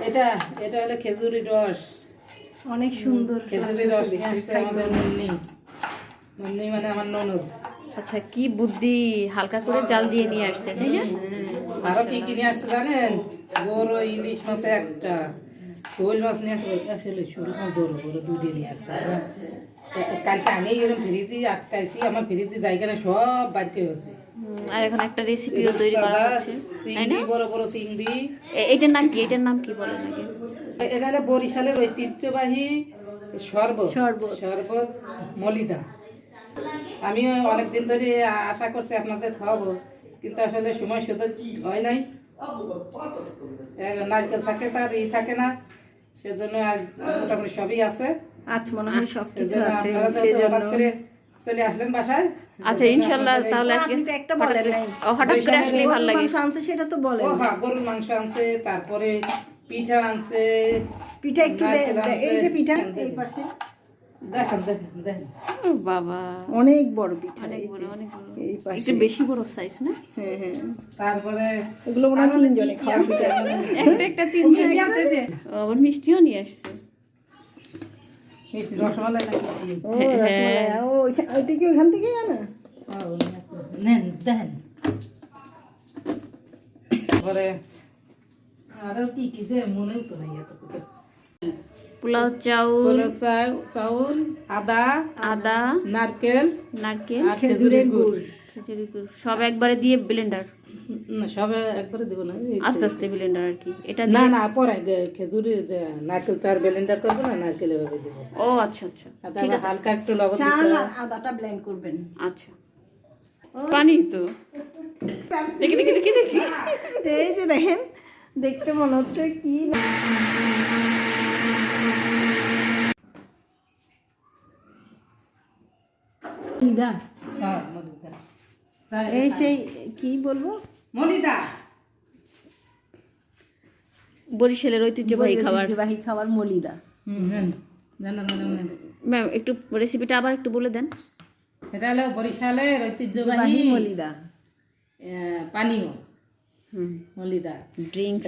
এটা এটা হলো খেজুরি রস। অনেক সুন্দর খেজুরি রস নিয়ে আমাদের মুন্নি। মুন্নি মানে আমার ননদ। আচ্ছা কি বুদ্ধি হালকা করে জাল দিয়ে নিয়ে আসছে তাই না? আরও কি কি নিয়ে আসছে জানেন? বড় ইলিশ মাছ একটা। শোল মাছ নিয়ে আসলে শোল মাছ বড় বড় দুধে নিয়ে আসছে। কালকে আনি এরকম ফ্রিজে আটকাইছি আমার ফ্রিজে জায়গা না সব বাইর করে হচ্ছে আর এখন একটা রেসিপিও তৈরি করা হচ্ছে চিংড়ি বড় বড় চিংড়ি। নাম কি? এটার নাম কি বলেন আগে এটা হলো বরিশালের ঐতিহ্যবাহী শরবত। শরবত। শরবত মলিদা। আমি অনেকদিন ধরে আশা করছি আপনাদের খাওয়াবো কিন্তু আসলে সময় সুযোগ হয় নাই। নারকেল থাকে তার ই থাকে না। সেজন্য আজ মোটামুটি সবই আছে। আজ মনে হয় সব আছে সেজন্য। চলে আসলেন বাসায়? আচ্ছা ইনশাল্লাহ তাহলে আজকে একটা বলেন নাই। হঠাৎ করে আসলেই ভালো লাগে। মাংস আনছে সেটা তো বলেন। ও হ্যাঁ গরুর মাংস আনছে তারপরে পিঠা আনছে পিঠা একটু এই যে পিঠা এই পাশে। বাবা। অনেক বড় পিঠা অনেক বড় অনেক বড়। এই পাশে। একটু বেশি বড় সাইজ না? হ্যাঁ হ্যাঁ। তারপরে এগুলো মনে হয় তিনজনে খাওয়ার পিঠা। একটা একটা তিন মিষ্টি আনছে যে? আবার মিষ্টিও নিয়ে আসছে। মিষ্টি রসমালাই নাকি ও রসমালাই। ও ওইখা- কি ওইখান থেকে আনা? নেন দেন। তারপরে আরও কি কি যে মনেই তো নাই এত। পোলাও চাউল পোলাও চাউল আদা আদা নারকেল নারকেল আর খেজুরের গুড়। খেজুরি গুড়। সব একবারে দিয়ে ব্লেন্ডার না সবে একবারে দিব না। আস্তে আস্তে ব্লেন্ডার আর কি। এটা না না পরে খেজুরের নারকেল তার ব্লেন্ডার করব না নারকেল এভাবে দিব। ও আচ্ছা আচ্ছা। আর তারপর হালকা একটু লবণ দিতে চাল হবে। আর আদাটা ব্লেন্ড করবেন। আচ্ছা। পানি তো। দেখি দেখি দেখি দেখি। এই যে দেখেন দেখতে মনে হচ্ছে কি না মলিদা। হ্যাঁ মলিদা। এই সেই কি বলব? মলিদা। বরিশালের ঐতিহ্যবাহী খাবার। ঐতিহ্যবাহী খাবার মলিদা। ম্যাম একটু রেসিপিটা আবার একটু বলে দেন। এটা হলো বরিশালের ঐতিহ্যবাহী মলিদা। আহ, পানীয়। হুম। মলিদা। ড্রিঙ্কস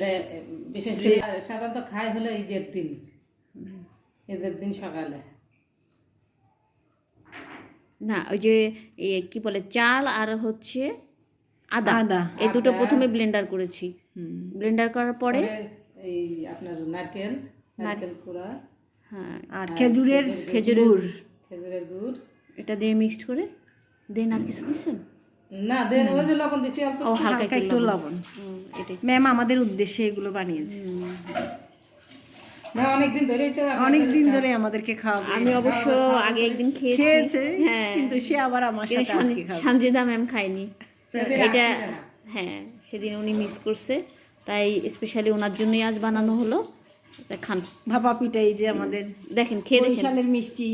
বিশেষ করে সাধারণত খায় হলো ঈদের দিন। ঈদের দিন সকালে। না ওই যে কি বলে চাল আর হচ্ছে আদা। আদা। এই দুটো প্রথমে ব্লেন্ডার করেছি। ব্লেন্ডার করার পরে এই আপনার নারকেল নারকেল কুড়া। হ্যাঁ। আর খেজুরের খেজুরের গুড়। খেজুরের গুড়। এটা দিয়ে মিক্সড করে দেন আর কিছু দিচ্ছেন? না দেন ওই যে লবণ দিচ্ছি অল্প ও হালকা হালকা একটু লবণ। এটাই। ম্যাম আমাদের উদ্দেশ্যে এগুলো বানিয়েছে না অনেকদিন ধরেই তো আপনাদের- অনেক দিন ধরে আমাদেরকে খাওয়াবে। আমি অবশ্য আগে একদিন খেয়েছি। হ্যাঁ। কিন্তু সে আবার আমার কিন্তু সাথে আজকে খাবে। সঞ্জিদা ম্যাম খায়নি। এটা হ্যাঁ সেদিন উনি মিস করছে। তাই স্পেশালি ওনার জন্যই আজ বানানো হলো। খান ভাপা পিঠা এই যে আমাদের দেখেন খেয়ে দেখেন। মিষ্টি।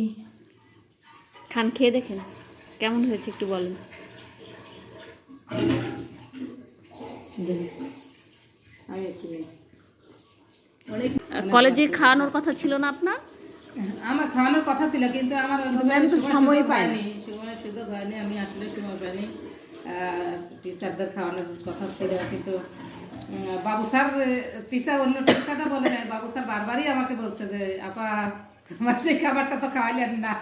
খান খেয়ে দেখেন। কেমন হয়েছে একটু বলেন। আমি একটু কলেজে খাওয়ানোর কথা ছিল না আপনার? আমার খাওয়ানোর কথা ছিল কিন্তু আমার ওইভাবে তো সময়। হয়নি সময় সুযোগ হয়নি আমি আসলে সময় পাইনি। টিচারদের খাওয়ানোর কথা ছিল কিন্তু বাবু স্যার টিচার অন্য টিচারটা বলে নাই বাবু স্যার বারবারই আমাকে বলছে যে আপা আমার সেই খাবারটা তো খাওয়াইলেন না।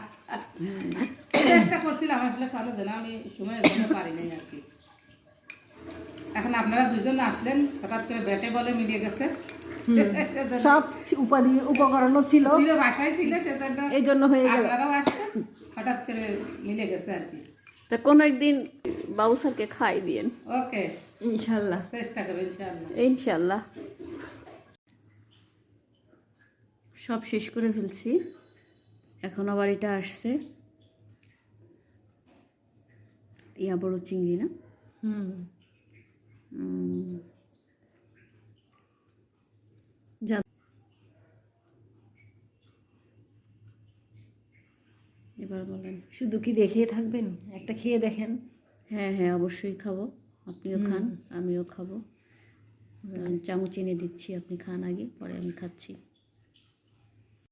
চেষ্টা করছিলাম আসলে খাওয়ানো যেন আমি সময় জন্য পারি নাই আর কি। এখন আপনারা দুজন আসলেন হঠাৎ করে ব্যাটে বলে মিলিয়ে গেছে। সব উপাধি উপকরণও ছিল। ছিল বাসায় ছিল সেটা এই জন্য হয়ে গেল। হঠাৎ করে মিলে গেছে আর কি। তা কোনো একদিন বাবু স্যারকে খাই দিয়েন। ওকে ইনশাল্লাহ। চেষ্টা করব ইনশাআল্লাহ ইনশাল্লাহ। সব শেষ করে ফেলছি। এখন আবার এটা আসছে। ইয়া বড় চিংড়ি না? হুম উম, যা- এবার বলেন শুধু কি দেখেই থাকবেন? একটা খেয়ে দেখেন। হ্যাঁ হ্যাঁ অবশ্যই খাব। আপনিও খান আমিও খাব। চামচ এনে দিচ্ছি আপনি খান আগে পরে আমি খাচ্ছি।